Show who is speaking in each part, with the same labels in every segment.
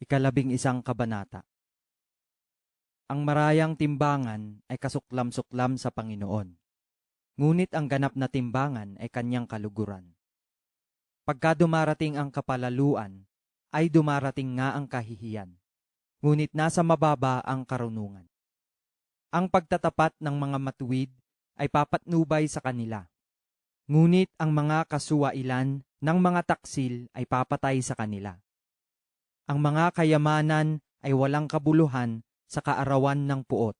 Speaker 1: Ikalabing isang kabanata. Ang marayang timbangan ay kasuklam-suklam sa Panginoon. Ngunit ang ganap na timbangan ay kanyang kaluguran. Pagka dumarating ang kapalaluan, ay dumarating nga ang kahihiyan. Ngunit nasa mababa ang karunungan. Ang pagtatapat ng mga matuwid ay papatnubay sa kanila. Ngunit ang mga kasuwailan ng mga taksil ay papatay sa kanila. Ang mga kayamanan ay walang kabuluhan sa kaarawan ng puot,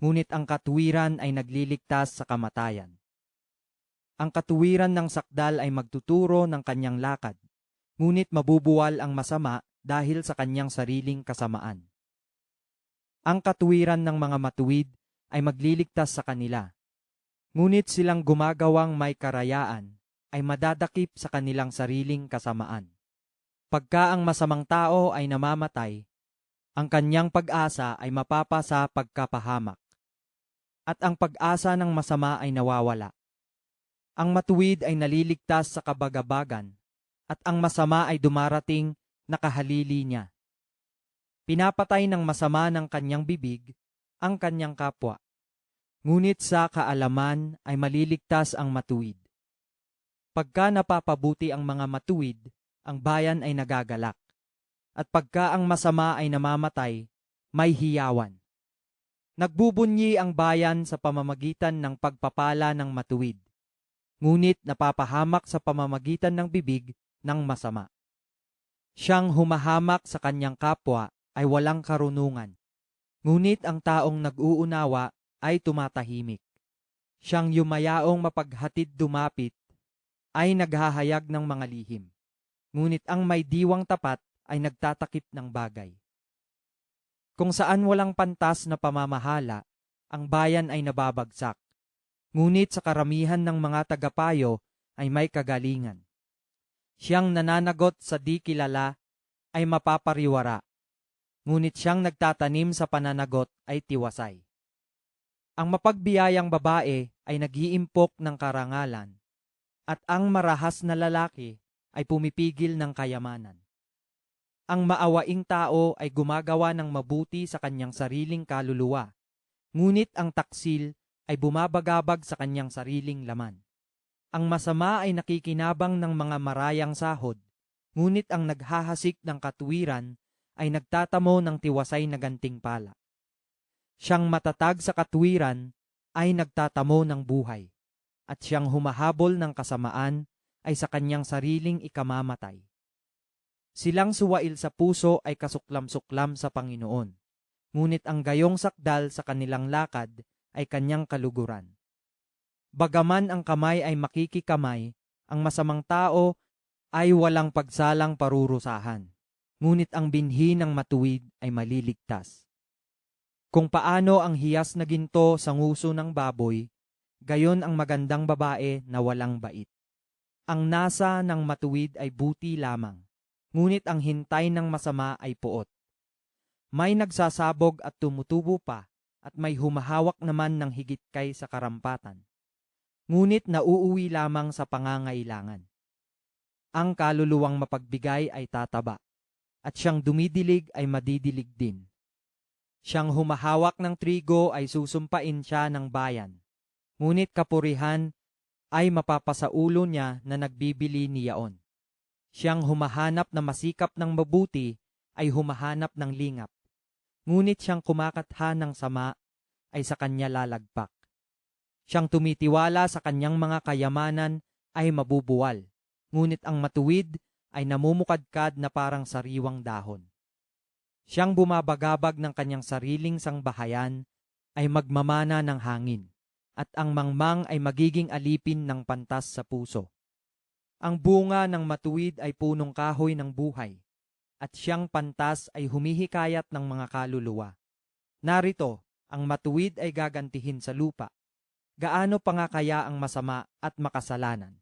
Speaker 1: ngunit ang katuwiran ay nagliligtas sa kamatayan. Ang katuwiran ng sakdal ay magtuturo ng kanyang lakad, ngunit mabubuwal ang masama dahil sa kanyang sariling kasamaan. Ang katuwiran ng mga matuwid ay magliligtas sa kanila, ngunit silang gumagawang may karayaan ay madadakip sa kanilang sariling kasamaan. Pagka ang masamang tao ay namamatay, ang kanyang pag-asa ay mapapa sa pagkapahamak. At ang pag-asa ng masama ay nawawala. Ang matuwid ay naliligtas sa kabagabagan, at ang masama ay dumarating nakahalili niya. Pinapatay ng masama ng kanyang bibig ang kanyang kapwa. Ngunit sa kaalaman ay maliligtas ang matuwid. Pagka napapabuti ang mga matuwid, ang bayan ay nagagalak. At pagka ang masama ay namamatay, may hiyawan. Nagbubunyi ang bayan sa pamamagitan ng pagpapala ng matuwid. Ngunit napapahamak sa pamamagitan ng bibig ng masama. Siyang humahamak sa kanyang kapwa ay walang karunungan. Ngunit ang taong nag-uunawa ay tumatahimik. Siyang yumayaong mapaghatid dumapit ay naghahayag ng mga lihim ngunit ang may diwang tapat ay nagtatakip ng bagay. Kung saan walang pantas na pamamahala, ang bayan ay nababagsak. Ngunit sa karamihan ng mga tagapayo ay may kagalingan. Siyang nananagot sa di kilala ay mapapariwara. Ngunit siyang nagtatanim sa pananagot ay tiwasay. Ang mapagbiyayang babae ay nagiimpok ng karangalan, at ang marahas na lalaki ay pumipigil ng kayamanan. Ang maawaing tao ay gumagawa ng mabuti sa kanyang sariling kaluluwa, ngunit ang taksil ay bumabagabag sa kanyang sariling laman. Ang masama ay nakikinabang ng mga marayang sahod, ngunit ang naghahasik ng katuwiran ay nagtatamo ng tiwasay na gantingpala. Siyang matatag sa katuwiran ay nagtatamo ng buhay, at siyang humahabol ng kasamaan ay sa kanyang sariling ikamamatay. Silang suwail sa puso ay kasuklam-suklam sa Panginoon, ngunit ang gayong sakdal sa kanilang lakad ay kanyang kaluguran. Bagaman ang kamay ay makikikamay, ang masamang tao ay walang pagsalang parurusahan, ngunit ang binhi ng matuwid ay maliligtas. Kung paano ang hiyas na ginto sa nguso ng baboy, gayon ang magandang babae na walang bait. Ang nasa ng matuwid ay buti lamang, ngunit ang hintay ng masama ay puot. May nagsasabog at tumutubo pa, at may humahawak naman ng higit kay sa karampatan. Ngunit nauuwi lamang sa pangangailangan. Ang kaluluwang mapagbigay ay tataba, at siyang dumidilig ay madidilig din. Siyang humahawak ng trigo ay susumpain siya ng bayan, ngunit kapurihan ay mapapasaulo niya na nagbibili niyaon. Siyang humahanap na masikap ng mabuti ay humahanap ng lingap. Ngunit siyang kumakatha ng sama ay sa kanya lalagpak. Siyang tumitiwala sa kanyang mga kayamanan ay mabubuwal. Ngunit ang matuwid ay namumukadkad na parang sariwang dahon. Siyang bumabagabag ng kanyang sariling sangbahayan ay magmamana ng hangin at ang mangmang ay magiging alipin ng pantas sa puso. Ang bunga ng matuwid ay punong kahoy ng buhay, at siyang pantas ay humihikayat ng mga kaluluwa. Narito, ang matuwid ay gagantihin sa lupa. Gaano pa nga kaya ang masama at makasalanan?